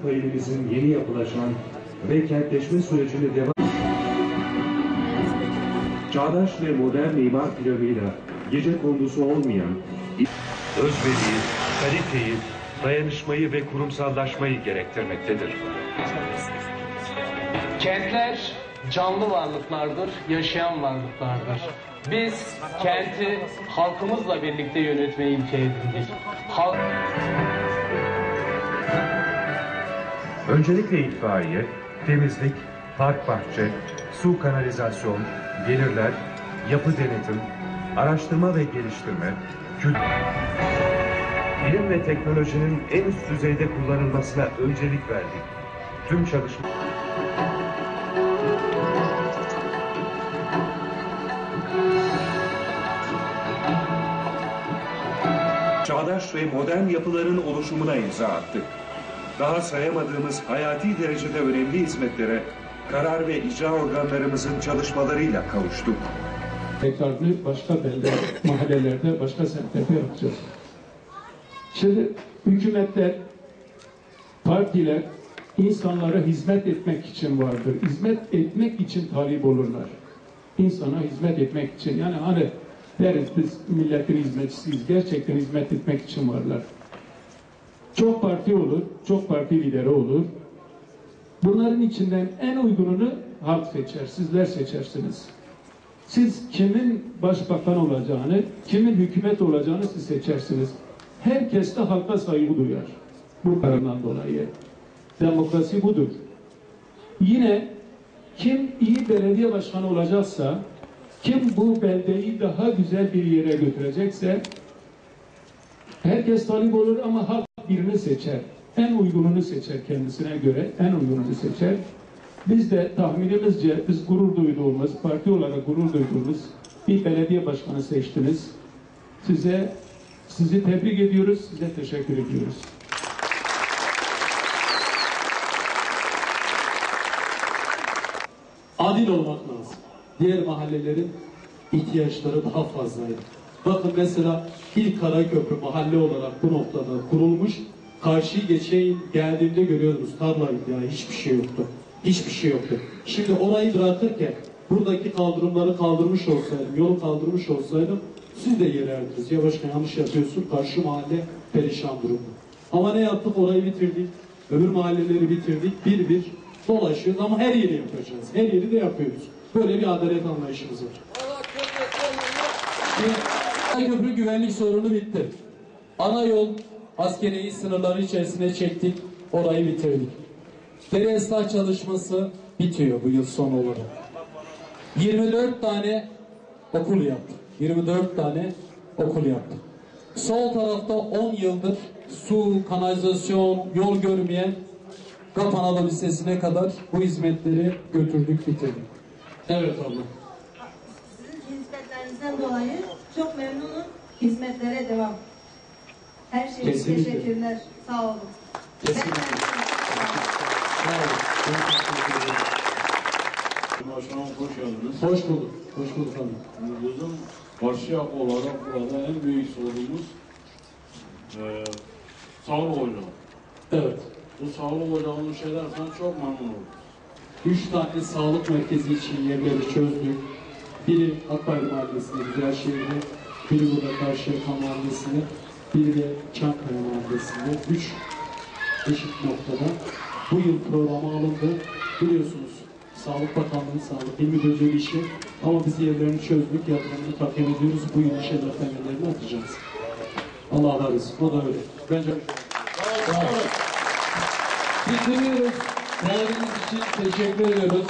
Avrupa ilimizin yeni yapılaşan ve kentleşme sürecini devam Çağdaş ve modern imar planıyla gece kondusu olmayan özveriyi, kaliteyi, dayanışmayı ve kurumsallaşmayı gerektirmektedir. Kentler canlı varlıklardır, yaşayan varlıklardır. Biz kenti halkımızla birlikte yönetmeyi ilke edindik. Halk... Öncelikle itfaiye, temizlik, park bahçe, su kanalizasyon, gelirler, yapı denetim, araştırma ve geliştirme, kültür, bilim ve teknolojinin en üst düzeyde kullanılmasına öncelik verdik. Tüm çalışma... Çağdaş ve modern yapıların oluşumuna imza attık. Daha sayamadığımız hayati derecede önemli hizmetlere karar ve icra organlarımızın çalışmalarıyla kavuştuk. tekrarını başka belde, mahallelerde, başka semtlerde yapacağız. Şimdi hükümetler, partiler insanlara hizmet etmek için vardır. Hizmet etmek için talip olurlar. İnsana hizmet etmek için. Yani hani deriz biz milletin hizmetçisiyiz. Gerçekten hizmet etmek için varlar. Olur, çok parti lideri olur. Bunların içinden en uygununu halk seçer, sizler seçersiniz. Siz kimin başbakan olacağını, kimin hükümet olacağını siz seçersiniz. Herkes de halka saygı duyar. Bu kararından dolayı. Demokrasi budur. Yine kim iyi belediye başkanı olacaksa, kim bu beldeyi daha güzel bir yere götürecekse, herkes talip olur ama halk birini seçer. En uygununu seçer kendisine göre, en uygununu seçer. Biz de tahminimizce biz gurur duyduğumuz, parti olarak gurur duyduğumuz bir belediye başkanı seçtiniz. Size sizi tebrik ediyoruz, size teşekkür ediyoruz. adil olmak lazım. Diğer mahallelerin ihtiyaçları daha fazlaydı. Bakın mesela ilk Karaköprü mahalle olarak bu noktada kurulmuş. Karşıyı geçeyim geldiğimde görüyoruz tarlaydı ya hiçbir şey yoktu. Hiçbir şey yoktu. Şimdi orayı bırakırken buradaki kaldırımları kaldırmış olsaydım, yolu kaldırmış olsaydım siz de yererdiniz. Ya başkan yanlış yapıyorsun. Karşı mahalle perişan durumda. Ama ne yaptık? Orayı bitirdik. Öbür mahalleleri bitirdik. Bir bir dolaşıyoruz ama her yeri yapacağız. Her yeri de yapıyoruz. Böyle bir adalet anlayışımız var. Köprü güvenlik sorunu bitti. Ana yol askeri sınırları içerisine çektik. Orayı bitirdik. Dere ıslah çalışması bitiyor bu yıl son olarak. 24 tane okul yaptık. 24 tane okul yaptık. Sol tarafta 10 yıldır su, kanalizasyon, yol görmeyen Kap Anadolu Lisesi'ne kadar bu hizmetleri götürdük, bitirdik. Evet abla. Sizin hizmetlerinizden dolayı çok memnunum. Hizmetlere devam. Her şey için Kesinlikle. teşekkürler. Sağ olun. Kesinlikle. Ben- Sağ olun. Başkanım hoş geldiniz. Hoş bulduk. Hoş bulduk abi. Bizim Karşıyak olarak burada en büyük sorunumuz eee sağlık ocağı. Evet. Bu sağlık ocağını şeylersen çok memnun oldum. Üç tane sağlık merkezi için yerleri çözdük. Biri Akbay Mahallesi'nde Güzelşehir'de, biri burada Karşıyaka Mahallesi'nde, biri de Çankaya Mahallesi'nde. Üç eşit noktada. Bu yıl programa alındı. Biliyorsunuz Sağlık Bakanlığı, Sağlık İl Müdürlüğü işi ama biz yerlerini çözdük, yatırımını takip ediyoruz. Bu yıl inşallah temellerini atacağız. Allah var olsun. O da öyle. Bence Bitiriyoruz. Geldiğiniz için teşekkür ediyoruz.